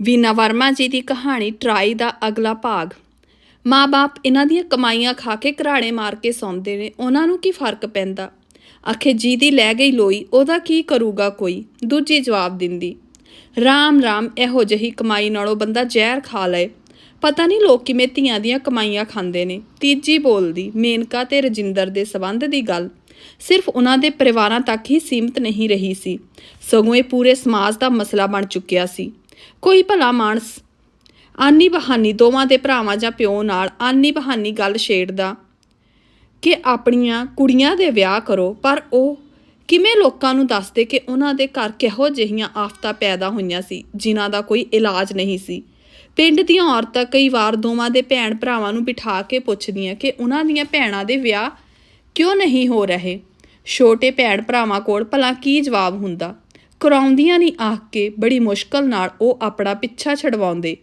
ਵੀਨਾ ਵਰਮਾ ਜੀ ਦੀ ਕਹਾਣੀ ਟਰਾਈ ਦਾ ਅਗਲਾ ਭਾਗ। ਮਾਂ-ਬਾਪ ਇਹਨਾਂ ਦੀਆਂ ਕਮਾਈਆਂ ਖਾ ਕੇ ਘਰਾੜੇ ਮਾਰ ਕੇ ਸੌਂਦੇ ਨੇ, ਉਹਨਾਂ ਨੂੰ ਕੀ ਫ਼ਰਕ ਪੈਂਦਾ? ਆਖੇ, ਜੀ ਦੀ ਲੈ ਗਈ ਲੋਈ, ਉਹਦਾ ਕੀ ਕਰੂਗਾ ਕੋਈ? ਦੂਜੀ ਜਵਾਬ ਦਿੰਦੀ, ਰਾਮ ਰਾਮ, ਇਹੋ ਜਿਹੀ ਕਮਾਈ ਨਾਲੋਂ ਬੰਦਾ ਜ਼ਹਿਰ ਖਾ ਲਏ। ਪਤਾ ਨਹੀਂ ਲੋਕ ਕਿਵੇਂ ਧੀਆਂ ਦੀਆਂ ਕਮਾਈਆਂ ਖਾਂਦੇ ਨੇ। ਤੀਜੀ ਬੋਲਦੀ, ਮੇਨਕਾ ਤੇ ਰਜਿੰਦਰ ਦੇ ਸਬੰਧ ਦੀ ਗੱਲ। ਸਿਰਫ ਉਹਨਾਂ ਦੇ ਪਰਿਵਾਰਾਂ ਤੱਕ ਹੀ ਸੀਮਤ ਨਹੀਂ ਰਹੀ ਸੀ। ਸਗੋਂ ਇਹ ਪੂਰੇ ਸਮਾਜ ਦਾ ਮਸਲਾ ਬਣ ਚੁੱਕਿਆ ਸੀ। ਕੋਈ ਭਲਾ ਮਾਨਸ। ਆਨੀ ਬਹਾਨੀ ਦੋਵਾਂ ਦੇ ਭਰਾਵਾਂ ਜਾਂ ਪਿਓ ਨਾਲ ਆਨੀ ਬਹਾਨੀ ਗੱਲ ਛੇੜਦਾ ਕਿ ਆਪਣੀਆਂ ਕੁੜੀਆਂ ਦੇ ਵਿਆਹ ਕਰੋ, ਪਰ ਉਹ ਕਿਵੇਂ ਲੋਕਾਂ ਨੂੰ ਦੱਸਦੇ ਕਿ ਉਹਨਾਂ ਦੇ ਘਰ ਕਿਹੋ ਜਿਹੀਆਂ ਆਫਤਾਂ ਪੈਦਾ ਹੋਈਆਂ ਸੀ, ਜਿਨ੍ਹਾਂ ਦਾ ਕੋਈ ਇਲਾਜ ਨਹੀਂ ਸੀ। ਪਿੰਡ ਦੀਆਂ ਔਰਤਾਂ ਕਈ ਵਾਰ ਦੋਵਾਂ ਦੇ ਭੈਣ ਭਰਾਵਾਂ ਨੂੰ ਬਿਠਾ ਕੇ ਪੁੱਛਦੀਆਂ ਕਿ ਉਹਨਾਂ ਦੀਆਂ ਭੈਣਾਂ ਦੇ ਵਿਆਹ ਕਿਉਂ ਨਹੀਂ ਹੋ ਰਹੇ? ਛੋਟੇ ਭੈਣ ਭਰਾਵਾਂ ਕੋਲ ਭਲਾ ਕੀ ਜਵਾਬ ਹੁੰਦਾ? ਕਰਾਉਂਦੀਆਂ ਨਹੀਂ ਆਖ ਕੇ ਬੜੀ ਮੁਸ਼ਕਲ ਨਾਲ ਉਹ ਆਪਣਾ ਪਿੱਛਾ ਛਡਵਾਉਂਦੇ।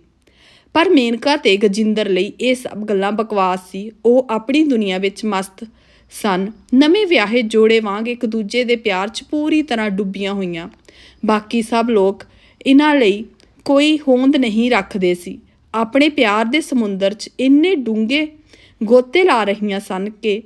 ਪਰ ਮੇਨਕਾ ਤੇ ਗਜਿੰਦਰ ਲਈ ਇਹ ਸਭ ਗੱਲਾਂ ਬਕਵਾਸ ਸੀ। ਉਹ ਆਪਣੀ ਦੁਨੀਆ ਵਿੱਚ ਮਸਤ ਸਨ। ਨਵੇਂ ਵਿਆਹੇ ਜੋੜੇ ਵਾਂਗ ਇੱਕ ਦੂਜੇ ਦੇ ਪਿਆਰ 'ਚ ਪੂਰੀ ਤਰ੍ਹਾਂ ਡੁੱਬੀਆਂ ਹੋਈਆਂ। ਬਾਕੀ ਸਭ ਲੋਕ ਇਹਨਾਂ ਲਈ ਕੋਈ ਹੋਂਦ ਨਹੀਂ ਰੱਖਦੇ ਸੀ। ਆਪਣੇ ਪਿਆਰ ਦੇ ਸਮੁੰਦਰ 'ਚ ਇੰਨੇ ਡੂੰਘੇ ਗੋਤੇ ਲਾ ਰਹੀਆਂ ਸਨ ਕਿ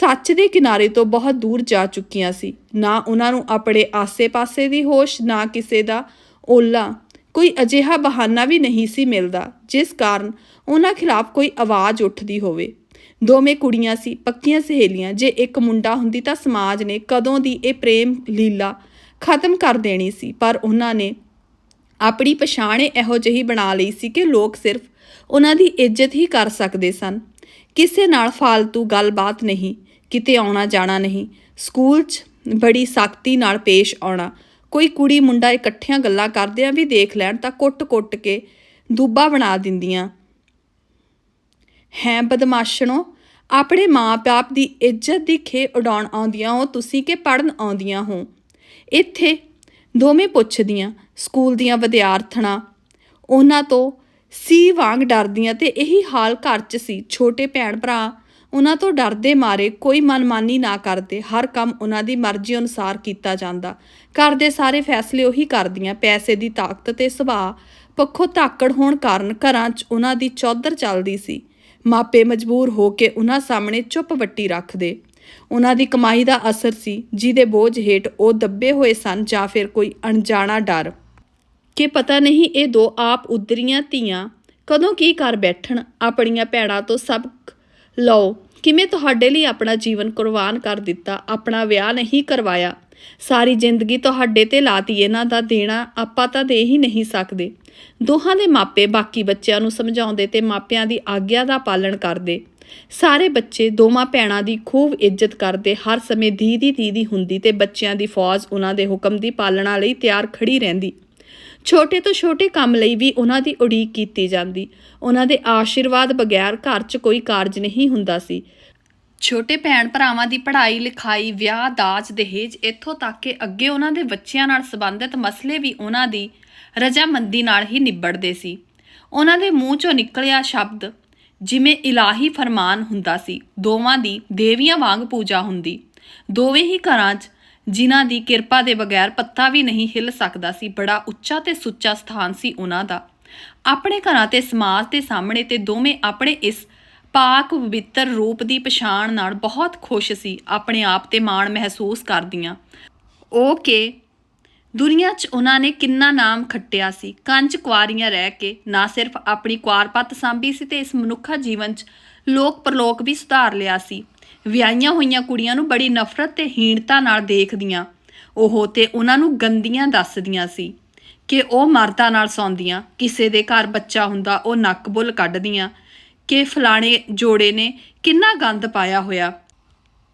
ਸੱਚ ਦੇ ਕਿਨਾਰੇ ਤੋਂ ਬਹੁਤ ਦੂਰ ਜਾ ਚੁੱਕੀਆਂ ਸੀ। ਨਾ ਉਹਨਾਂ ਨੂੰ ਆਪਣੇ ਆਸੇ-ਪਾਸੇ ਦੀ ਹੋਸ਼, ਨਾ ਕਿਸੇ ਦਾ ਓਲਾ। ਕੋਈ ਅਜਿਹਾ ਬਹਾਨਾ ਵੀ ਨਹੀਂ ਸੀ ਮਿਲਦਾ, ਜਿਸ ਕਾਰਨ ਉਹਨਾਂ ਖਿਲਾਫ ਕੋਈ ਆਵਾਜ਼ ਉੱਠਦੀ ਹੋਵੇ। ਦੋਵੇਂ ਕੁੜੀਆਂ ਸੀ, ਪੱਕੀਆਂ ਸਹੇਲੀਆਂ। ਜੇ ਇੱਕ ਮੁੰਡਾ ਹੁੰਦੀ ਤਾਂ ਸਮਾਜ ਨੇ ਕਦੋਂ ਦੀ ਇਹ ਪ੍ਰੇਮ ਲੀਲਾ ਖਤਮ ਕਰ ਦੇਣੀ ਸੀ। ਪਰ ਉਹਨਾਂ ਨੇ ਆਪਣੀ ਪਛਾਣ ਇਹੋ ਜਿਹੀ ਬਣਾ ਲਈ ਸੀ ਕਿ ਲੋਕ ਸਿਰਫ ਉਹਨਾਂ ਦੀ ਇੱਜ਼ਤ ਹੀ ਕਰ ਸਕਦੇ ਸਨ। ਕਿਸੇ ਨਾਲ ਫालतू ਗੱਲਬਾਤ ਨਹੀਂ। ਕਿਤੇ ਆਉਣਾ ਜਾਣਾ ਨਹੀਂ। ਸਕੂਲ 'ਚ ਬੜੀ ਸਖਤੀ ਨਾਲ ਪੇਸ਼ ਆਉਣਾ। ਕੋਈ ਕੁੜੀ ਮੁੰਡਾ ਇਕੱਠਿਆਂ ਗੱਲਾਂ ਕਰਦਿਆਂ ਵੀ ਦੇਖ ਲੈਣ ਤਾਂ ਕੁੱਟ-ਕੁੱਟ ਕੇ ਦੂਬਾ ਬਣਾ ਦਿੰਦੀਆਂ। ਹੈ ਬਦਮਾਸ਼ਣੋ, ਆਪਣੇ ਮਾਂ-ਬਾਪ ਦੀ ਇੱਜ਼ਤ ਦੀ ਖੇ ਉਡਾਉਣ ਆਉਂਦੀਆਂ ਹੋ ਤੁਸੀਂ ਕਿ ਪੜਨ ਆਉਂਦੀਆਂ ਹੋ? ਇੱਥੇ ਦੋਵੇਂ ਪੁੱਛਦੀਆਂ, ਸਕੂਲ ਦੀਆਂ ਵਿਦਿਆਰਥਣਾਂ। ਉਹਨਾਂ ਤੋਂ ਸੀ ਵਾਂਗ ਡਰਦੀਆਂ ਤੇ ਇਹੀ ਹਾਲ ਘਰ 'ਚ ਸੀ, ਛੋਟੇ ਭੈਣ ਭਰਾ ਉਹਨਾਂ ਤੋਂ ਡਰਦੇ ਮਾਰੇ ਕੋਈ ਮਨਮਾਨੀ ਨਾ ਕਰਦੇ, ਹਰ ਕੰਮ ਉਹਨਾਂ ਦੀ ਮਰਜ਼ੀ ਅਨੁਸਾਰ ਕੀਤਾ ਜਾਂਦਾ। ਘਰ ਦੇ ਸਾਰੇ ਫੈਸਲੇ ਉਹੀ ਕਰਦੀਆਂ, ਪੈਸੇ ਦੀ ਤਾਕਤ ਤੇ ਸੁਭਾਅ ਪੱਖੋਂ ਧਾਕੜ ਹੋਣ ਕਾਰਨ ਘਰਾਂ 'ਚ ਉਹਨਾਂ ਦੀ ਚੌਧਰ ਚੱਲਦੀ ਸੀ। ਮਾਪੇ ਮਜਬੂਰ ਹੋ ਕੇ ਉਹਨਾਂ ਸਾਹਮਣੇ ਚੁੱਪ ਵੱਟੀ ਰੱਖਦੇ। ਉਹਨਾਂ ਦੀ ਕਮਾਈ ਦਾ ਅਸਰ ਸੀ, ਜਿਹਦੇ ਬੋਝ ਹੇਠ ਉਹ ਦੱਬੇ ਹੋਏ ਸਨ ਜਾਂ ਫਿਰ ਕੋਈ ਅਣਜਾਣਾ ਡਰ। ਕਿ ਪਤਾ ਨਹੀਂ ਇਹ ਦੋ ਆਪ ਉਦਰੀਆਂ ਧੀਆਂ ਕਦੋਂ ਕੀ ਕਰ ਬੈਠਣ, ਆਪਣੀਆਂ ਭੈਣਾਂ ਤੋਂ ਸਬਕ ਲਓ, ਕਿਵੇਂ ਤੁਹਾਡੇ ਲਈ ਆਪਣਾ ਜੀਵਨ ਕੁਰਬਾਨ ਕਰ ਦਿੱਤਾ, ਆਪਣਾ ਵਿਆਹ ਨਹੀਂ ਕਰਵਾਇਆ? ਸਾਰੀ ਜ਼ਿੰਦਗੀ ਤੁਹਾਡੇ ਤੇ ਲਾਤੀ, ਇਹਨਾਂ ਦਾ ਦੇਣਾ ਆਪਾਂ ਤਾਂ ਦੇ ਹੀ ਨਹੀਂ ਸਕਦੇ। ਦੋਹਾਂ ਦੇ ਮਾਪੇ ਬਾਕੀ ਬੱਚਿਆਂ ਨੂੰ ਸਮਝਾਉਂਦੇ ਤੇ ਮਾਪਿਆਂ ਦੀ ਆਗਿਆ ਦਾ ਪਾਲਣ ਕਰਦੇ। ਸਾਰੇ ਬੱਚੇ ਦੋਵਾਂ ਭੈਣਾਂ ਦੀ ਖੂਬ ਇੱਜ਼ਤ ਕਰਦੇ, ਹਰ ਸਮੇਂ ਦੀ ਦੀਦੀ ਦੀਦੀ ਹੁੰਦੀ ਤੇ ਬੱਚਿਆਂ ਦੀ ਫੌਜ ਉਹਨਾਂ ਦੇ ਹੁਕਮ ਦੀ ਪਾਲਣਾ ਲਈ ਤਿਆਰ ਖੜੀ ਰਹਿੰਦੀ। ਛੋਟੇ ਤੋਂ ਛੋਟੇ ਕੰਮ ਲਈ ਵੀ ਉਹਨਾਂ ਦੀ ਉਡੀਕ ਕੀਤੀ ਜਾਂਦੀ। ਉਹਨਾਂ ਦੇ ਆਸ਼ੀਰਵਾਦ ਬਗੈਰ ਘਰ 'ਚ ਕੋਈ ਕਾਰਜ ਨਹੀਂ ਹੁੰਦਾ ਸੀ। ਛੋਟੇ ਭੈਣ ਭਰਾਵਾਂ ਦੀ ਪੜ੍ਹਾਈ, ਲਿਖਾਈ, ਵਿਆਹ, ਦਾਜ, ਦਹੇਜ ਇੱਥੋਂ ਤੱਕ ਕਿ ਅੱਗੇ ਉਹਨਾਂ ਦੇ ਬੱਚਿਆਂ ਨਾਲ ਸੰਬੰਧਿਤ ਮਸਲੇ ਵੀ ਉਹਨਾਂ ਦੀ ਰਜਾਮੰਦੀ ਨਾਲ ਹੀ ਨਿਬੜਦੇ ਸੀ। ਉਹਨਾਂ ਦੇ ਮੂੰਹ 'ਚੋਂ ਨਿਕਲਿਆ ਸ਼ਬਦ ਜਿਵੇਂ ਇਲਾਹੀ ਫਰਮਾਨ ਹੁੰਦਾ ਸੀ। ਦੋਵਾਂ ਦੀ ਦੇਵੀਆਂ ਵਾਂਗ ਪੂਜਾ ਹੁੰਦੀ। ਦੋਵੇਂ ਹੀ ਘਰਾਂ 'ਚ ਜਿਨ੍ਹਾਂ ਦੀ ਕਿਰਪਾ ਦੇ ਬਗੈਰ ਪੱਤਾ ਵੀ ਨਹੀਂ ਹਿੱਲ ਸਕਦਾ ਸੀ, ਬੜਾ ਉੱਚਾ ਤੇ ਸੁੱਚਾ ਸਥਾਨ ਸੀ ਉਹਨਾਂ ਦਾ। ਆਪਣੇ ਘਰਾਂ ਤੇ ਸਮਾਜ ਦੇ ਸਾਹਮਣੇ ਤੇ ਦੋਵੇਂ ਆਪਣੇ ਇਸ ਪਾਕ ਪਵਿੱਤਰ ਰੂਪ ਦੀ ਪਛਾਣ ਨਾਲ ਬਹੁਤ ਖੁਸ਼ ਸੀ, ਆਪਣੇ ਆਪ ਤੇ ਮਾਣ ਮਹਿਸੂਸ ਕਰਦੀਆਂ। ਉਹ ਕਿ ਦੁਨੀਆ 'ਚ ਉਹਨਾਂ ਨੇ ਕਿੰਨਾ ਨਾਮ ਖੱਟਿਆ ਸੀ। ਕੰਜ ਕੁਆਰੀਆਂ ਰਹਿ ਕੇ ਨਾ ਸਿਰਫ ਆਪਣੀ ਕੁਆਰਪਤ ਸਾਂਭੀ ਸੀ ਤੇ ਇਸ ਮਨੁੱਖਾ ਜੀਵਨ 'ਚ ਲੋਕ ਪਰਲੋਕ ਵੀ ਸੁਧਾਰ ਲਿਆ ਸੀ। ਵਿਆਹੀਆਂ ਹੋਈਆਂ ਕੁੜੀਆਂ ਨੂੰ ਬੜੀ ਨਫ਼ਰਤ ਤੇ ਹੀਣਤਾ ਨਾਲ ਦੇਖਦੀਆਂ। ਉਹ ਤੇ ਉਹਨਾਂ ਨੂੰ ਗੰਦੀਆਂ ਦੱਸਦੀਆਂ ਸੀ ਕਿ ਉਹ ਮਰਦਾਂ ਨਾਲ ਸੌਂਦੀਆਂ। ਕਿਸੇ ਦੇ ਘਰ ਬੱਚਾ ਹੁੰਦਾ, ਉਹ ਨੱਕ ਬੁੱਲ ਕੱਢਦੀਆਂ ਕਿ ਫਲਾਣੇ ਜੋੜੇ ਨੇ ਕਿੰਨਾ ਗੰਦ ਪਾਇਆ ਹੋਇਆ।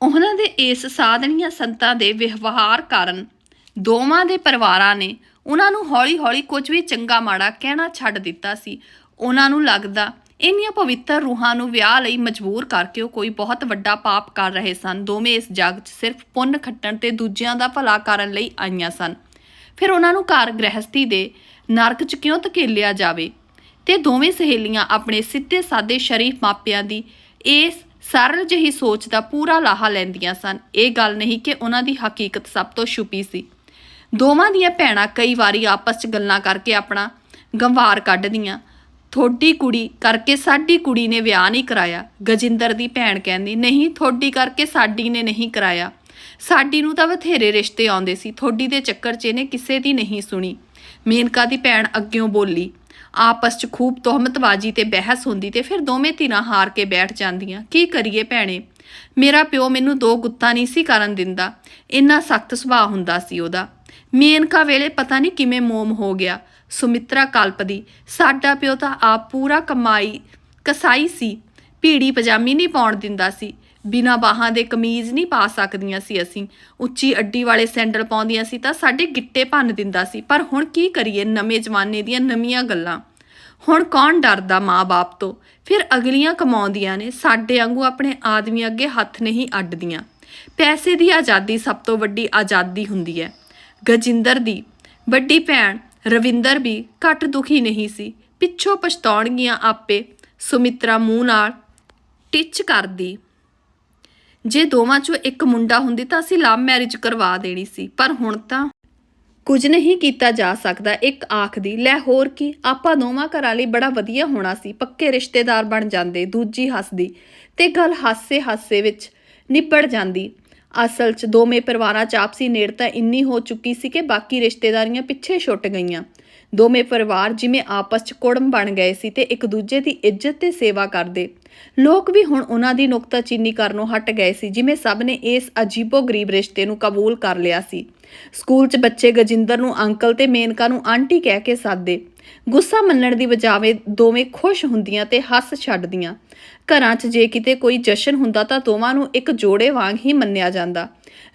ਉਹਨਾਂ ਦੇ ਇਸ ਸਾਧਨੀਆਂ ਸੰਤਾਂ ਦੇ ਵਿਵਹਾਰ ਕਾਰਨ ਦੋਵਾਂ ਦੇ ਪਰਿਵਾਰਾਂ ਨੇ ਉਹਨਾਂ ਨੂੰ ਹੌਲੀ-ਹੌਲੀ ਕੁਝ ਵੀ ਚੰਗਾ ਮਾੜਾ ਕਹਿਣਾ ਛੱਡ ਦਿੱਤਾ ਸੀ। ਉਹਨਾਂ ਨੂੰ ਲੱਗਦਾ ਇੰਨੀਆਂ ਪਵਿੱਤਰ ਰੂਹਾਂ ਨੂੰ ਵਿਆਹ ਲਈ ਮਜਬੂਰ ਕਰਕੇ ਉਹ ਕੋਈ ਬਹੁਤ ਵੱਡਾ ਪਾਪ ਕਰ ਰਹੇ ਸਨ। ਦੋਵੇਂ ਇਸ ਜੱਗ 'ਚ ਸਿਰਫ ਪੁੰਨ ਖੱਟਣ ਤੇ ਦੂਜਿਆਂ ਦਾ ਭਲਾ ਕਰਨ ਲਈ ਆਈਆਂ ਸਨ। ਫਿਰ ਉਹਨਾਂ ਨੂੰ ਘਰ ਗ੍ਰਹਿਸਤੀ ਦੇ ਨਰਕ 'ਚ ਕਿਉਂ ਧਕੇਲਿਆ ਜਾਵੇ? ਤੇ ਦੋਵੇਂ ਸਹੇਲੀਆਂ ਆਪਣੇ ਸਿੱਧੇ ਸਾਦੇ ਸ਼ਰੀਫ ਮਾਪਿਆਂ ਦੀ ਇਸ ਸਰਲ ਜਿਹੀ ਸੋਚ ਦਾ ਪੂਰਾ ਲਾਹਾ ਲੈਂਦੀਆਂ ਸਨ। ਇਹ ਗੱਲ ਨਹੀਂ ਕਿ ਉਹਨਾਂ ਦੀ ਹਕੀਕਤ ਸਭ ਤੋਂ ਛੁਪੀ ਸੀ। ਦੋਵਾਂ ਦੀਆਂ ਭੈਣਾਂ ਕਈ ਵਾਰੀ ਆਪਸ 'ਚ ਗੱਲਾਂ ਕਰਕੇ ਆਪਣਾ ਗੰਵਾਰ ਕੱਢਦੀਆਂ। ਥੋੜੀ ਕੁੜੀ ਕਰਕੇ ਸਾਡੀ ਕੁੜੀ ਨੇ ਵਿਆਹ ਨਹੀਂ ਕਰਾਇਆ। ਗਜਿੰਦਰ ਦੀ ਭੈਣ ਕਹਿੰਦੀ, ਨਹੀਂ ਥੋੜੀ ਕਰਕੇ ਸਾਡੀ ਨੇ ਨਹੀਂ ਕਰਾਇਆ। ਸਾਡੀ ਨੂੰ ਤਾਂ ਬਥੇਰੇ ਰਿਸ਼ਤੇ ਆਉਂਦੇ ਸੀ ਥੋੜੀ ਦੇ ਚੱਕਰ 'ਚ ਇਹਨੇ ਕਿਸੇ ਦੀ ਨਹੀਂ ਸੁਣੀ। ਮੇਨਕਾ ਦੀ ਭੈਣ ਅੱਗਿਓਂ ਬੋਲੀ, ਆਪਸ 'ਚ ਖੂਬ ਤੋਹਮਤਬਾਜ਼ੀ ਤੇ ਬਹਿਸ ਹੁੰਦੀ ਤੇ ਫਿਰ ਦੋਵੇਂ ਧਿਰਾਂ ਹਾਰ ਕੇ ਬੈਠ ਜਾਂਦੀਆਂ। ਕੀ ਕਰੀਏ ਭੈਣੇ? ਮੇਰਾ ਪਿਓ ਮੈਨੂੰ ਦੋ ਗੁੱਤਾਂ ਨਹੀਂ ਸੀ ਕਰਨ ਦਿੰਦਾ। ਇੰਨਾ ਸਖਤ ਸੁਭਾਅ ਹੁੰਦਾ ਸੀ ਉਹਦਾ। ਮੇਨਕਾ ਵੇਲੇ ਪਤਾ ਨਹੀਂ ਕਿਵੇਂ ਮੋਮ ਹੋ ਗਿਆ। ਸੁਮਿਤਰਾ ਕਲਪਦੀ ਸਾਡਾ ਪਿਓ ਤਾਂ ਆਪ ਪੂਰਾ ਕਮਾਈ, ਕਸਾਈ ਸੀ। ਭੀੜੀ ਪਜਾਮੀ ਨਹੀਂ ਪਾਉਣ ਦਿੰਦਾ ਸੀ। ਬਿਨਾ ਬਾਹਾਂ ਦੇ ਕਮੀਜ਼ ਨਹੀਂ ਪਾ ਸਕਦੀਆਂ ਸੀ ਅਸੀਂ। ਉੱਚੀ ਅੱਡੀ ਵਾਲੇ ਸੈਂਡਲ ਪਾਉਂਦੀਆਂ ਸੀ ਤਾਂ ਸਾਡੇ ਗਿੱਟੇ ਭੰਨ ਦਿੰਦਾ ਸੀ। ਪਰ ਹੁਣ ਕੀ ਕਰੀਏ ਨਵੇਂ ਜ਼ਮਾਨੇ ਦੀਆਂ ਨਵੀਆਂ ਗੱਲਾਂ। ਹੁਣ ਕੌਣ ਡਰਦਾ ਮਾਂ-ਬਾਪ ਤੋਂ? ਫਿਰ ਅਗਲੀਆਂ ਕਮਾਉਂਦੀਆਂ ਨੇ। ਸਾਡੇ ਵਾਂਗੂ ਆਪਣੇ ਆਦਮੀ ਅੱਗੇ ਹੱਥ ਨਹੀਂ ਅੱਡਦੀਆਂ। ਪੈਸੇ ਦੀ ਆਜ਼ਾਦੀ ਸਭ ਤੋਂ ਵੱਡੀ ਆਜ਼ਾਦੀ ਹੁੰਦੀ ਹੈ। ਗਜਿੰਦਰ ਦੀ ਵੱਡੀ ਭੈਣ ਰਵਿੰਦਰ ਵੀ ਘੱਟ ਦੁਖੀ ਨਹੀਂ ਸੀ। ਪਿੱਛੋਂ ਪਛਤਾਉਣਗੀਆਂ ਆਪੇ ਸੁਮਿਤਰਾ ਮੂੰਹ ਨਾਲ ਟਿੱਚ ਕਰਦੀ। ਜੇ ਦੋਵਾਂ ਚੋਂ ਇੱਕ ਮੁੰਡਾ ਹੁੰਦੀ ਤਾਂ ਅਸੀਂ ਲਵ ਮੈਰਿਜ ਕਰਵਾ ਦੇਣੀ ਸੀ, ਪਰ ਹੁਣ ਤਾਂ ਕੁਝ ਨਹੀਂ ਕੀਤਾ ਜਾ ਸਕਦਾ। ਇੱਕ ਆਖਦੀ, ਲੈ ਹੋਰ ਕੀ, ਆਪਾਂ ਦੋਵਾਂ ਘਰਾਂ ਲਈ ਬੜਾ ਵਧੀਆ ਹੋਣਾ ਸੀ, ਪੱਕੇ ਰਿਸ਼ਤੇਦਾਰ ਬਣ ਜਾਂਦੇ। ਦੂਜੀ ਹੱਸਦੀ ਤੇ ਗੱਲ ਹਾਸੇ ਹਾਸੇ ਵਿੱਚ ਨਿਬੜ ਜਾਂਦੀ। ਅਸਲ 'ਚ ਦੋਵੇਂ ਪਰਿਵਾਰਾਂ 'ਚ ਆਪਸੀ ਨੇੜਤਾ ਇੰਨੀ ਹੋ ਚੁੱਕੀ ਸੀ ਕਿ ਬਾਕੀ ਰਿਸ਼ਤੇਦਾਰੀਆਂ ਪਿੱਛੇ ਛੁੱਟ ਗਈਆਂ। ਦੋਵੇਂ ਪਰਿਵਾਰ ਜਿਵੇਂ ਆਪਸ 'ਚ ਕੁੜਮ ਬਣ ਗਏ ਸੀ ਤੇ ਇੱਕ ਦੂਜੇ ਦੀ ਇੱਜ਼ਤ ਤੇ ਸੇਵਾ ਕਰਦੇ। ਲੋਕ ਵੀ ਹੁਣ ਉਹਨਾਂ ਦੀ ਨੁਕਤਾਚੀਨੀ ਕਰਨੋਂ ਹਟ ਗਏ ਸੀ, ਜਿਵੇਂ ਸਭ ਨੇ ਇਸ ਅਜੀਬੋ-ਗਰੀਬ ਰਿਸ਼ਤੇ ਨੂੰ ਕਬੂਲ ਕਰ ਲਿਆ ਸੀ। ਸਕੂਲ 'ਚ ਬੱਚੇ ਗਜਿੰਦਰ ਨੂੰ ਅੰਕਲ ਤੇ ਮੇਨਕਾ ਨੂੰ ਆਂਟੀ ਕਹਿ ਕੇ ਸਾਦੇ। ਗੁੱਸਾ ਮੰਨਣ ਦੀ ਬਜਾਵੇ ਦੋਵੇਂ ਖੁਸ਼ ਹੁੰਦੀਆਂ ਤੇ ਹੱਸ ਛੱਡਦੀਆਂ। ਘਰਾਂ 'ਚ ਜੇ ਕਿਤੇ ਕੋਈ ਜਸ਼ਨ ਹੁੰਦਾ ਤਾਂ ਦੋਵਾਂ ਨੂੰ ਇੱਕ ਜੋੜੇ ਵਾਂਗ ਹੀ ਮੰਨਿਆ ਜਾਂਦਾ।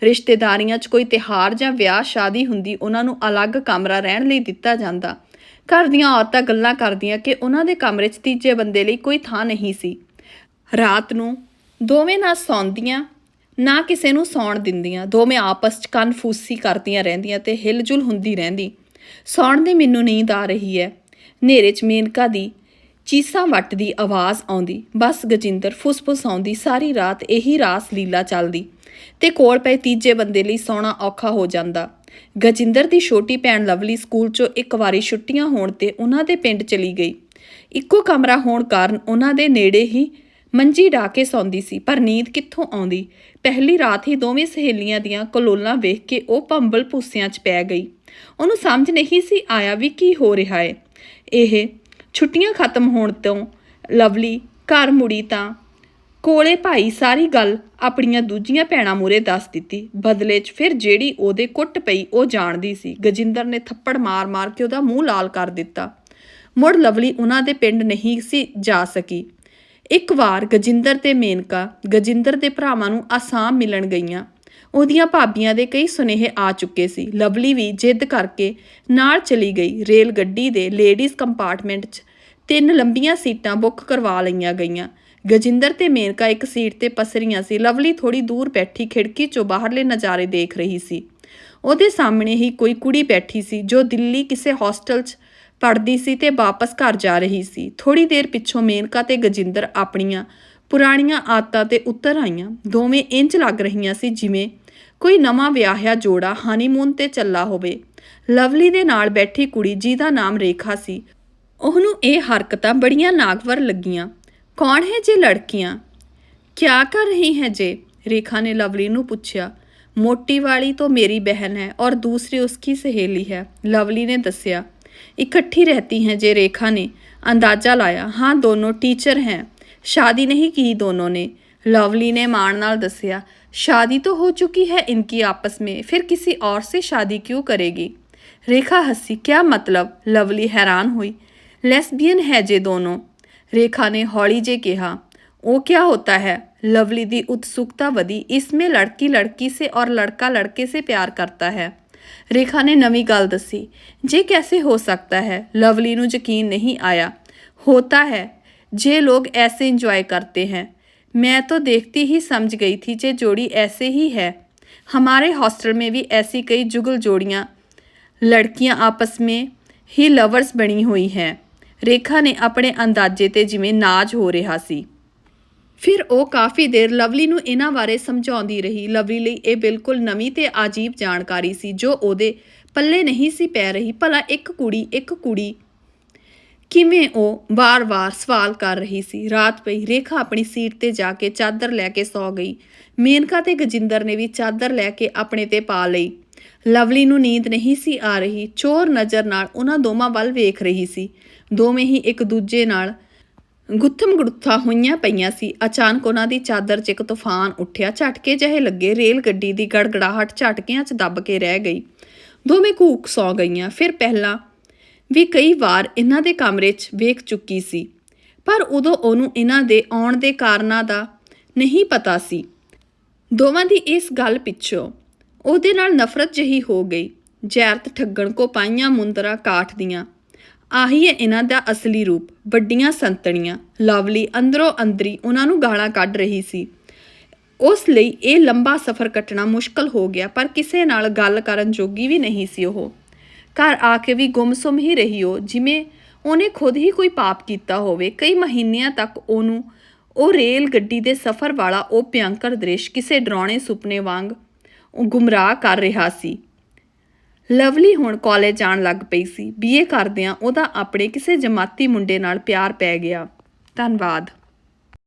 ਰਿਸ਼ਤੇਦਾਰੀਆਂ 'ਚ ਕੋਈ ਤਿਹਾਰ ਜਾਂ ਵਿਆਹ ਸ਼ਾਦੀ ਹੁੰਦੀ ਉਹਨਾਂ ਨੂੰ ਅਲੱਗ ਕਮਰਾ ਰਹਿਣ ਲਈ ਦਿੱਤਾ ਜਾਂਦਾ। ਘਰ ਦੀਆਂ ਔਰਤਾਂ ਗੱਲਾਂ ਕਰਦੀਆਂ ਕਿ ਉਹਨਾਂ ਦੇ ਕਮਰੇ 'ਚ ਤੀਜੇ ਬੰਦੇ ਲਈ ਕੋਈ ਥਾਂ ਨਹੀਂ ਸੀ। ਰਾਤ ਨੂੰ ਦੋਵੇਂ ਨਾ ਸੌਂਦੀਆਂ, ਨਾ ਕਿਸੇ ਨੂੰ ਸੌਣ ਦਿੰਦੀਆਂ। ਦੋਵੇਂ ਆਪਸ 'ਚ ਕਨਫੂਸੀ ਕਰਦੀਆਂ ਰਹਿੰਦੀਆਂ ਤੇ ਹਿਲਜੁਲ ਹੁੰਦੀ ਰਹਿੰਦੀ। ਸੌਣ ਦੇ ਮੈਨੂੰ ਨੀਂਦ ਆ ਰਹੀ ਹੈ। ਹਨੇਰੇ 'ਚ ਮੇਨਕਾ ਦੀ ਚੀਸਾਂ ਵੱਟ ਦੀ ਆਵਾਜ਼ ਆਉਂਦੀ। ਬਸ ਗਜਿੰਦਰ ਫੁਸਫੁਸ ਆਉਂਦੀ। ਸਾਰੀ ਰਾਤ ਇਹੀ ਰਾਸ ਲੀਲਾ ਚੱਲਦੀ। ਤੇ ਕੋਲ ਪਏ ਤੀਜੇ ਬੰਦੇ ਲਈ ਸੌਣਾ ਔਖਾ ਹੋ ਜਾਂਦਾ। ਗਜਿੰਦਰ ਦੀ ਛੋਟੀ ਭੈਣ ਲਵਲੀ ਸਕੂਲ 'ਚੋਂ ਇੱਕ ਵਾਰੀ ਛੁੱਟੀਆਂ ਹੋਣ ਤੇ ਉਹਨਾਂ ਦੇ ਪਿੰਡ ਚਲੀ ਗਈ। ਇੱਕੋ ਕਮਰਾ ਹੋਣ ਕਾਰਨ ਉਹਨਾਂ ਦੇ ਨੇੜੇ ਹੀ ਮੰਜੀ ਢਾ ਕੇ ਸੌਂਦੀ ਸੀ, ਪਰ ਨੀਂਦ ਕਿੱਥੋਂ ਆਉਂਦੀ? ਪਹਿਲੀ ਰਾਤ ਹੀ ਦੋਵੇਂ ਸਹੇਲੀਆਂ ਦੀਆਂ ਕਲੋਲਾਂ ਵੇਖ ਕੇ ਉਹ ਭੰਬਲ ਭੂਸਿਆਂ 'ਚ ਪੈ ਗਈ। ਉਹਨੂੰ ਸਮਝ ਨਹੀਂ ਸੀ ਆਇਆ ਵੀ ਕੀ ਹੋ ਰਿਹਾ ਹੈ ਇਹ ਛੁੱਟੀਆਂ ਖਤਮ ਹੋਣ ਤੋਂ ਲਵਲੀ, ਘਰ ਮੁੜੀ ਤਾਂ ਕੋਲੇ ਭਾਈ ਸਾਰੀ ਗੱਲ ਆਪਣੀਆਂ ਦੂਜੀਆਂ ਭੈਣਾਂ ਮੂਰੇ ਦੱਸ ਦਿੱਤੀ। ਬਦਲੇ 'ਚ ਫਿਰ ਜਿਹੜੀ ਉਹਦੇ ਕੁੱਟ ਪਈ ਉਹ ਜਾਣਦੀ ਸੀ। ਗਜਿੰਦਰ ਨੇ ਥੱਪੜ ਮਾਰ-ਮਾਰ ਕੇ ਉਹਦਾ ਮੂੰਹ ਲਾਲ ਕਰ ਦਿੱਤਾ। ਮੁੜ ਲਵਲੀ ਉਹਨਾਂ ਦੇ ਪਿੰਡ ਨਹੀਂ ਸੀ ਜਾ ਸਕੀ। ਇੱਕ ਵਾਰ ਗਜਿੰਦਰ ਤੇ ਮੇਨਕਾ ਗਜਿੰਦਰ ਦੇ ਭਰਾਵਾਂ ਨੂੰ ਆਸਾਮ ਮਿਲਣ ਗਈਆਂ। ਉਹਦੀਆਂ ਭਾਬੀਆਂ ਦੇ ਕਈ ਸੁਨੇਹੇ ਆ ਚੁੱਕੇ ਸੀ। ਲਵਲੀ ਵੀ ਜਿੱਦ ਕਰਕੇ ਨਾਲ ਚਲੀ ਗਈ ਰੇਲ ਗੱਡੀ ਦੇ ਲੇਡੀਜ਼ ਕੰਪਾਰਟਮੈਂਟ 'ਚ। ਤਿੰਨ ਲੰਬੀਆਂ ਸੀਟਾਂ ਬੁੱਕ ਕਰਵਾ ਲਈਆਂ ਗਈਆਂ। ਗਜਿੰਦਰ ਤੇ ਮੇਨਕਾ ਇੱਕ ਸੀਟ ਤੇ ਪਸਰੀਆਂ ਸੀ। ਲਵਲੀ ਥੋੜੀ ਦੂਰ ਬੈਠੀ ਖਿੜਕੀ 'ਚੋਂ ਬਾਹਰਲੇ ਨਜ਼ਾਰੇ ਦੇਖ ਰਹੀ ਸੀ। ਉਹਦੇ ਸਾਹਮਣੇ ਹੀ ਕੋਈ ਕੁੜੀ ਬੈਠੀ ਸੀ ਜੋ ਦਿੱਲੀ ਕਿਸੇ ਹੋਸਟਲ 'ਚ ਪੜਦੀ ਸੀ ਤੇ ਵਾਪਸ ਘਰ ਜਾ ਰਹੀ ਸੀ। ਥੋੜੀ ਦੇਰ ਪਿੱਛੋਂ ਮੇਨਕਾ ਤੇ ਗਜਿੰਦਰ ਆਪਣੀਆਂ ਪੁਰਾਣੀਆਂ ਆਦਤਾਂ ਤੇ ਉੱਤਰ ਆਈਆਂ। ਦੋਵੇਂ ਇੰਜ ਲੱਗ ਰਹੀਆਂ ਸੀ ਜਿਵੇਂ ਕੋਈ ਨਵਾਂ ਵਿਆਹਿਆ ਜੋੜਾ ਹਨੀਮੂਨ ਤੇ ਚੱਲਾ ਹੋਵੇ। ਲਵਲੀ ਦੇ ਨਾਲ ਬੈਠੀ ਕੁੜੀ ਜਿਹਦਾ ਨਾਮ ਰੇਖਾ ਸੀ। ਉਹਨੂੰ ਇਹ ਹਰਕਤਾਂ ਬੜੀਆਂ ਨਾਗਵਰ ਲੱਗੀਆਂ। ਕੌਣ ਹੈ ਜੇ ਲੜਕੀਆਂ? ਕਿਆ ਕਰ ਰਹੀ ਹੈ ਜੇ? ਰੇਖਾ ਨੇ ਲਵਲੀ ਨੂੰ ਪੁੱਛਿਆ। ਮੋਟੀ ਵਾਲੀ ਤੋਂ ਮੇਰੀ ਬਹਿਣ ਹੈ ਔਰ ਦੂਸਰੀ ਉਸकी ਸਹੇਲੀ ਹੈ। ਲਵਲੀ ਨੇ ਦੱਸਿਆ। ਇਕੱਠੀ ਰਹਤੀ ਹੈ ਜੇ ਰੇਖਾ ਨੇ। ਅੰਦਾਜ਼ਾ ਲਾਇਆ। ਹਾਂ, ਦੋਨੋਂ ਟੀਚਰ ਹੈ। शादी नहीं की दोनों ने लवली ने मान नाल दसिया शादी तो हो चुकी है इनकी आपस में फिर किसी और से शादी क्यों करेगी रेखा हंसी क्या मतलब लवली हैरान हुई लेस्बियन है जे दोनों रेखा ने हौली जे कहा वो क्या होता है लवली दी उत्सुकता वधी इसमें लड़की लड़की से और लड़का लड़के से प्यार करता है ਰੇਖਾ ਨੇ ਨਵੀਂ ਗੱਲ ਦੱਸੀ ਜੇ कैसे हो सकता है लवली ਨੂੰ ਯਕੀਨ नहीं आया होता है जे लोग ऐसे इंजॉय करते हैं मैं तो देखती ही समझ गई थी जे जोड़ी ऐसे ही है हमारे हॉस्टल में भी ऐसी कई जुगल जोड़ियां ਲੜਕੀਆਂ ਆਪਸ में ਹੀ ਲਵਰਸ ਬਣੀ ਹੋਈ ਹੈ ਰੇਖਾ ਨੇ ਆਪਣੇ ਅੰਦਾਜ਼ੇ ਤੇ ਜਿਵੇਂ ਨਾਜ ਹੋ ਰਿਹਾ ਸੀ ਫਿਰ ਉਹ ਕਾਫੀ ਦੇਰ ਲਵਲੀ ਨੂੰ ਇਹਨਾਂ ਬਾਰੇ ਸਮਝਾਉਂਦੀ ਰਹੀ ਲਵਲੀ ਲਈ ਇਹ ਬਿਲਕੁਲ ਨਵੀਂ ਤੇ ਆਜੀਬ ਜਾਣਕਾਰੀ ਸੀ ਜੋ ਉਹਦੇ ਪੱਲੇ ਨਹੀਂ ਸੀ ਪੈ ਰਹੀ ਭਲਾ ਇੱਕ ਕੁੜੀ ਇੱਕ ਕੁੜੀ ਕਿਵੇਂ ਉਹ ਵਾਰ-ਵਾਰ ਸਵਾਲ ਕਰ ਰਹੀ ਸੀ। ਰਾਤ ਪਈ, ਰੇਖਾ ਆਪਣੀ ਸੀਟ ਤੇ ਜਾ ਕੇ ਚਾਦਰ ਲੈ ਕੇ ਸੌ ਗਈ। ਮੇਨਕਾ ਤੇ ਗਜਿੰਦਰ ਨੇ ਵੀ ਚਾਦਰ ਲੈ ਕੇ ਆਪਣੇ ਤੇ ਪਾ ਲਈ। ਲਵਲੀ ਨੂੰ ਨੀਂਦ ਨਹੀਂ ਸੀ ਆ ਰਹੀ। ਚੋਰ ਨਜ਼ਰ ਨਾਲ ਉਹਨਾਂ ਦੋਵਾਂ ਵੱਲ ਵੇਖ ਰਹੀ ਸੀ। ਦੋਵੇਂ ਹੀ ਇੱਕ ਦੂਜੇ ਨਾਲ ਗੁੱਥਮ ਗੁੱਥਾ ਹੋਈਆਂ ਪਈਆਂ ਸੀ। ਅਚਾਨਕ ਉਹਨਾਂ ਦੀ ਚਾਦਰ 'ਚ ਇੱਕ ਤੂਫਾਨ ਉੱਠਿਆ। ਝਟਕੇ ਜਿਹੇ ਲੱਗੇ। ਰੇਲ ਗੱਡੀ ਦੀ ਗੜਗੜਾਹਟ ਝਟਕਿਆਂ 'ਚ ਦੱਬ ਕੇ ਰਹਿ ਗਈ। ਦੋਵੇਂ ਕੂਕ ਸੌ ਗਈਆਂ। ਫਿਰ ਪਹਿਲਾਂ ਵੀ ਕਈ ਵਾਰ ਇਹਨਾਂ ਦੇ ਕਮਰੇ 'ਚ ਵੇਖ ਚੁੱਕੀ ਸੀ। ਪਰ ਉਦੋਂ ਉਹਨੂੰ ਇਹਨਾਂ ਦੇ ਆਉਣ ਦੇ ਕਾਰਨਾਂ ਦਾ ਨਹੀਂ ਪਤਾ ਸੀ। ਦੋਵਾਂ ਦੀ ਇਸ ਗੱਲ ਪਿੱਛੋਂ ਉਹਦੇ ਨਾਲ ਨਫ਼ਰਤ ਜਹੀ ਹੋ ਗਈ। ਜੈਰਤ ਠੱਗਣ ਕੋ ਪਾਈਆਂ ਮੁੰਦਰਾ ਕਾਠ ਦੀਆਂ। ਆਹੀ ਹੈ ਇਹਨਾਂ ਦਾ ਅਸਲੀ ਰੂਪ, ਵੱਡੀਆਂ ਸੰਤਣੀਆਂ। ਲਵਲੀ ਅੰਦਰੋਂ ਅੰਦਰੀ ਉਹਨਾਂ ਨੂੰ ਗਾਲਾਂ ਕੱਢ ਰਹੀ ਸੀ। ਉਸ ਲਈ ਇਹ ਲੰਬਾ ਸਫ਼ਰ ਕੱਟਣਾ ਮੁਸ਼ਕਲ ਹੋ ਗਿਆ, ਪਰ ਕਿਸੇ ਨਾਲ ਗੱਲ ਕਰਨ ਜੋਗੀ ਵੀ ਨਹੀਂ ਸੀ ਉਹ। ਘਰ ਆ ਕੇ ਵੀ ਗੁੰਮਸੁੰਮ ਹੀ ਰਹੀ ਉਹ ਜਿਵੇਂ ਉਹਨੇ ਖੁਦ ਹੀ ਕੋਈ ਪਾਪ ਕੀਤਾ ਹੋਵੇ। ਕਈ ਮਹੀਨਿਆਂ ਤੱਕ ਉਹਨੂੰ ਉਹ ਰੇਲ ਗੱਡੀ ਦੇ ਸਫ਼ਰ ਵਾਲਾ ਉਹ ਭਿਅੰਕਰ ਦ੍ਰਿਸ਼ ਕਿਸੇ ਡਰਾਉਣੇ ਸੁਪਨੇ ਵਾਂਗ ਗੁੰਮਰਾਹ ਕਰ ਰਿਹਾ ਸੀ। ਲਵਲੀ ਹੁਣ ਕਾਲਜ ਜਾਣ ਲੱਗ ਪਈ ਸੀ। ਬੀਏ ਕਰਦਿਆਂ ਉਹਦਾ ਆਪਣੇ ਕਿਸੇ ਜਮਾਤੀ ਮੁੰਡੇ ਨਾਲ ਪਿਆਰ ਪੈ ਗਿਆ। ਧੰਨਵਾਦ।